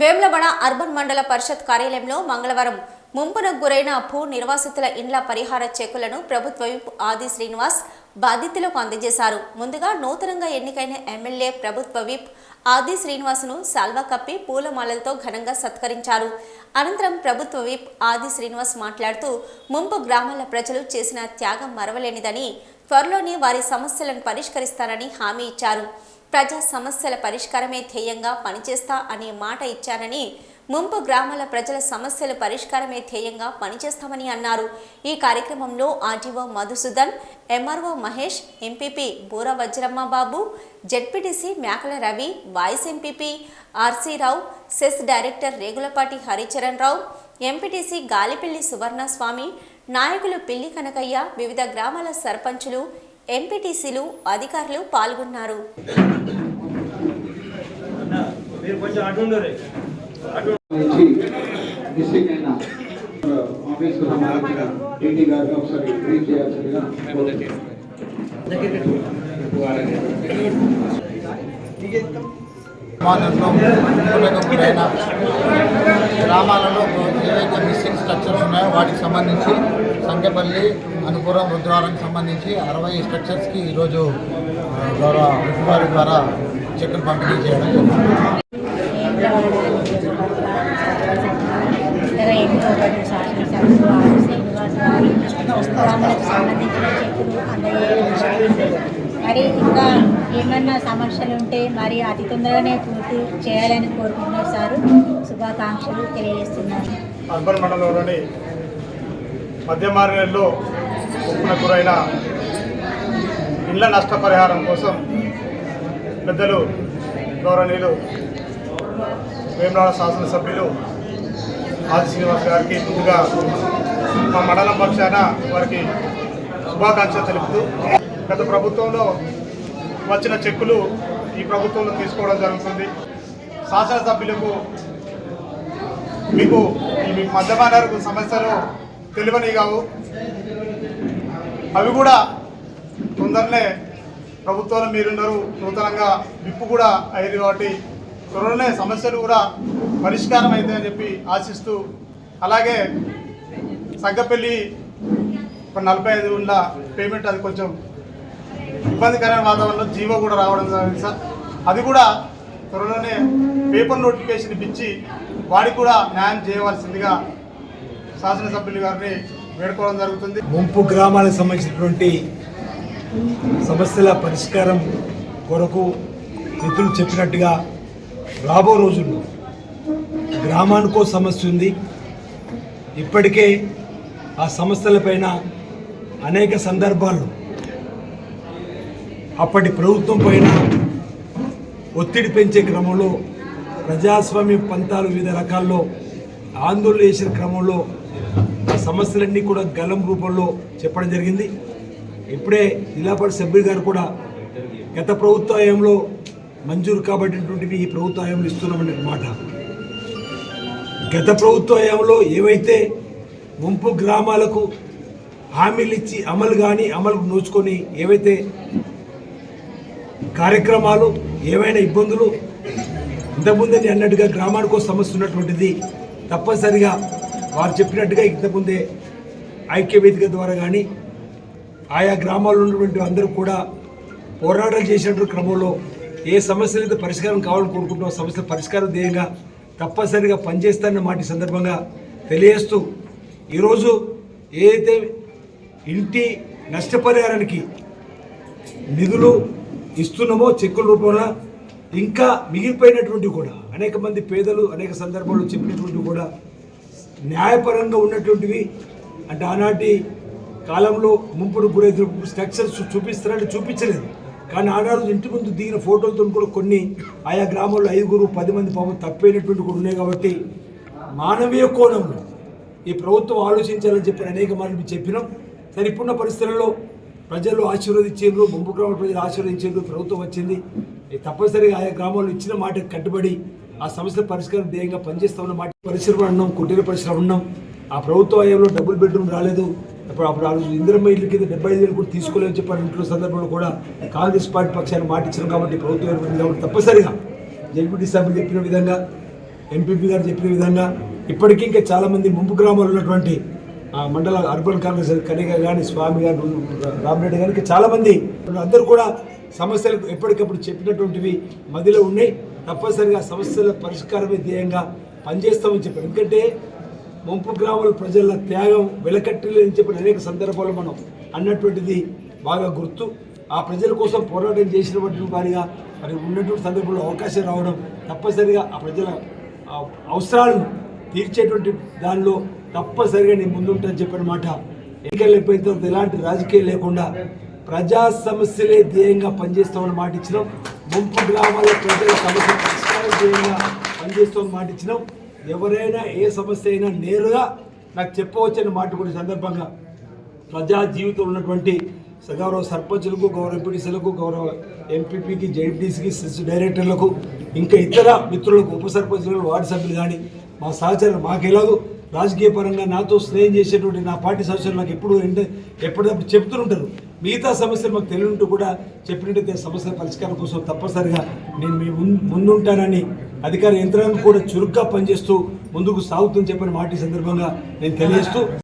Vemulawada urban మండల పరిషత్ కార్యాలయంలో మంగళవారం ముంపునకు గురైన భూ నిర్వాసితుల ఇండ్ల పరిహార చెక్కులను ప్రభుత్వ విప్ ఆది శ్రీనివాస్ బాధితులకు అందజేశారు. ముందుగా నూతనంగా ఎన్నికైన ఎమ్మెల్యే ప్రభుత్వ విప్ ఆది శ్రీనివాసును సాల్వా కప్పి పూలమాలలతో ఘనంగా సత్కరించారు. అనంతరం ప్రభుత్వ విప్ ఆది శ్రీనివాస్ మాట్లాడుతూ ముంపు గ్రామాల ప్రజలు చేసిన త్యాగం మరవలేనిదని త్వరలోనే వారి సమస్యలను పరిష్కరిస్తారని హామీ ఇచ్చారు. ప్రజా సమస్యల పరిష్కారమే ధ్యేయంగా పనిచేస్తా అనే మాట ఇచ్చానని ముంపు గ్రామాల ప్రజల సమస్యల పరిష్కారమే ధ్యేయంగా పనిచేస్తామని అన్నారు. ఈ కార్యక్రమంలో RTO Madhusudan MRO Mahesh MPP Boora Vajramma Babu ZPTC Mekala Ravi vice MPP RC Rao cess director Regulapati Haricharan Rao MPTC Galipilli Suvarnaswamy నాయకులు పిల్లి కనకయ్య వివిధ గ్రామాల సర్పంచులు ఎంపీటీసీలు అధికారులు పాల్గొన్నారు. సమాజంలో గ్రామాలలో ఏవైతే మిస్సింగ్ స్ట్రక్చర్స్ ఉన్నాయో వాటికి సంబంధించి సంఖ్యపల్లి అనుపురం రుద్రాలకు సంబంధించి అరవై స్ట్రక్చర్స్కి ఈరోజు గౌరవ ద్వారా చెక్కులు పంపిణీ చేయడం జరిగింది మరి ఇంకా ఏమన్నా సమస్యలు ఉంటే మరి అతి తొందరగానే పూర్తి చేయాలని కోరుకుంటున్నారు సారు. శుభాకాంక్షలు తెలియజేస్తున్నారు అర్బన్ మండలంలోని మధ్య మార్గంలో ఉప్పున గురైన ఇళ్ళ నష్టపరిహారం కోసం పెద్దలు గౌరవనీయులు వేమరాడ శాసనసభ్యులు ఆది శ్రీనివాస్ గారికి ముందుగా మా మండలం పక్షాన వారికి శుభాకాంక్షలు తెలుపుతూ గత ప్రభుత్వంలో వచ్చిన చెక్కులు ఈ ప్రభుత్వంలో తీసుకోవడం జరుగుతుంది. శాసనసభ్యులకు మీకు ఈ మీకు మధ్యమానకు సమస్యలు తెలివని కావు. అవి కూడా తొందరనే ప్రభుత్వంలో మీరున్నారు. నూతనంగా విప్పు కూడా అయ్యింది కాబట్టి త్వరలోనే సమస్యలు కూడా పరిష్కారం అవుతాయని చెప్పి ఆశిస్తూ అలాగే సంగపల్లి ఒక నలభై ఐదు ఉన్న పేమెంట్ అది కొంచెం ఇబ్బందికరమైన వాతావరణంలో జీవో కూడా రావడం జరిగింది సార్. అది కూడా త్వరలోనే పేపర్ నోటిఫికేషన్ ఇప్పించి వాడికి కూడా న్యాయం చేయవలసిందిగా శాసనసభ్యులు గారిని వేడుకోవడం జరుగుతుంది. ముంపు గ్రామాలకు సంబంధించినటువంటి సమస్యల పరిష్కారం కొరకు మిత్రులు చెప్పినట్టుగా రాబో రోజుల్లో గ్రామానికో సమస్య ఉంది. ఇప్పటికే ఆ సమస్యలపైన అనేక సందర్భాల్లో అప్పటి ప్రభుత్వం పైన ఒత్తిడి పెంచే క్రమంలో ప్రజాస్వామ్య పంతాలు వివిధ రకాల్లో ఆందోళన చేసిన క్రమంలో ఆ సమస్యలన్నీ కూడా గలం రూపంలో చెప్పడం జరిగింది. ఇప్పుడే జిల్లా పరిషత్ సభ్యులు గారు కూడా గత ప్రభుత్వ హయాంలో మంజూరు కాబట్టినటువంటివి ఈ ప్రభుత్వ హయాంలో ఇస్తున్నామనే మాట. గత ప్రభుత్వ హయాంలో ఏవైతే ముంపు గ్రామాలకు హామీలు ఇచ్చి అమలు కానీ అమలు నోచుకొని ఏవైతే కార్యక్రమాలు ఏవైనా ఇబ్బందులు ఇంతకుముందే నేను అన్నట్టుగా గ్రామానికి సమస్య ఉన్నటువంటిది తప్పనిసరిగా వారు చెప్పినట్టుగా ఇంతకుముందే ఐక్యవేదిక ద్వారా కానీ ఆయా గ్రామాల్లో ఉన్నటువంటి అందరూ కూడా పోరాటాలు చేసినటువంటి క్రమంలో ఏ సమస్యలు అయితే పరిష్కారం కావాలని కోరుకుంటున్నాం సమస్య సమస్యల పరిష్కారం ధ్యేయంగా తప్పనిసరిగా పనిచేస్తానన్న మాట సందర్భంగా తెలియజేస్తూ ఈరోజు ఏదైతే ఇంటి నష్టపరిహారానికి నిధులు ఇస్తున్నామో చెక్కుల రూపంలో ఇంకా మిగిలిపోయినటువంటి కూడా అనేక మంది పేదలు అనేక సందర్భాల్లో చెప్పినటువంటి కూడా న్యాయపరంగా ఉన్నటువంటివి. అంటే ఆనాటి కాలంలో ముంపుడు గురైన స్ట్రక్చర్స్ చూపిస్తారంటే చూపించలేదు. కానీ ఆనాడు ఇంటి ముందు దిగిన ఫోటోలతో కూడా కొన్ని ఆయా గ్రామాల్లో ఐదుగురు పది మంది పాపం తప్పైనటువంటి కూడా ఉన్నాయి కాబట్టి మానవీయ కోణంలో ఈ ప్రభుత్వం ఆలోచించాలని చెప్పి అనేక మంది చెప్పినాం. సరే ఇప్పుడున్న పరిస్థితుల్లో ప్రజలు ఆశీర్వదించారు ముంపు గ్రామాల ప్రజలు ఆశీర్వదించారు ప్రభుత్వం వచ్చింది. తప్పనిసరిగా ఆయా గ్రామాల్లో ఇచ్చిన మాటకు కట్టుబడి ఆ సమస్య పరిష్కారం ధ్యేయంగా పనిచేస్తామన్న మాట పరిశ్రమ ఉన్నాం కుటీర పరిశ్రమ ఉన్నాం ఆ ప్రభుత్వ హయాంలో డబుల్ బెడ్రూమ్ రాలేదు. అప్పుడు అప్పుడు ఆ రోజు ఇందిరమ్మ ఇల్లు కింద డెబ్బై ఐదు వేలు కూడా తీసుకోలేమని చెప్పారు ఇంట్లో సందర్భంలో కూడా కాంగ్రెస్ పార్టీ పక్షాన్ని మాట ఇచ్చారు కాబట్టి ప్రభుత్వం ఏర్పడింది కాబట్టి తప్పనిసరిగా జడ్పీటీ సభ్యులు చెప్పిన విధంగా ఎంపీపీ గారు చెప్పిన విధంగా ఇప్పటికీ ఇంకా చాలామంది ముంపు గ్రామాల్లో ఉన్నటువంటి మండల అర్బన్ కాంగ్రెస్ కనిక కానీ స్వామి గారు రామరెడ్డి గారికి చాలామంది అందరూ కూడా సమస్యలు ఎప్పటికప్పుడు చెప్పినటువంటివి మదిలో ఉన్నాయి. తప్పనిసరిగా సమస్యల పరిష్కారమే ధ్యేయంగా పనిచేస్తామని చెప్పారు. ఎందుకంటే ముంపు గ్రామాల ప్రజల త్యాగం వెలకట్టలేని చెప్పిన అనేక సందర్భాల్లో మనం అన్నటువంటిది బాగా గుర్తు. ఆ ప్రజల కోసం పోరాటం చేసినటువంటి వారిగా మరి ఉన్నటువంటి సందర్భంలో అవకాశం రావడం తప్పనిసరిగా ఆ ప్రజల అవసరాలను తీర్చేటువంటి దానిలో తప్పనిసరిగా నేను ముందుంటానని చెప్పిన మాట. ఎన్నికలు అయిపోయిన తర్వాత ఎలాంటి రాజకీయం లేకుండా ప్రజా సమస్యలే ధ్యేయంగా పనిచేస్తామని మాట ఇచ్చినాం. ముంపు గ్రామాల ప్రజల సమస్య పరిష్కారం ధ్యేయంగా పనిచేస్తామని మాట ఇచ్చినాం. ఎవరైనా ఏ సమస్య అయినా నేరుగా నాకు చెప్పవచ్చని మాట కూడా సందర్భంగా ప్రజా జీవితంలో ఉన్నటువంటి సగౌరవ గౌరవ సర్పంచులకు గౌరవ ఎంపీటీసీలకు గౌరవ ఎంపీపీకి జెడ్పీసీకి సిస్ డైరెక్టర్లకు ఇంకా ఇతర మిత్రులకు ఉప సర్పంచులకు వార్డు సభ్యులు కానీ మా సహచరులు మాకు ఎలాగో రాజకీయ పరంగా నాతో స్నేహం చేసేటువంటి నా పార్టీ సదస్సులు నాకు ఎప్పుడు ఎప్పటికప్పుడు చెప్తుంటారు మిగతా సమస్యలు మాకు తెలియంటూ కూడా చెప్పినట్టయితే సమస్యల పరిష్కారం కోసం తప్పనిసరిగా నేను మీ ముందుంటానని అధికార యంత్రాంగం కూడా చురుగ్గా పనిచేస్తూ ముందుకు సాగుతుందని చెప్పిన మాట సందర్భంగా నేను తెలియజేస్తూ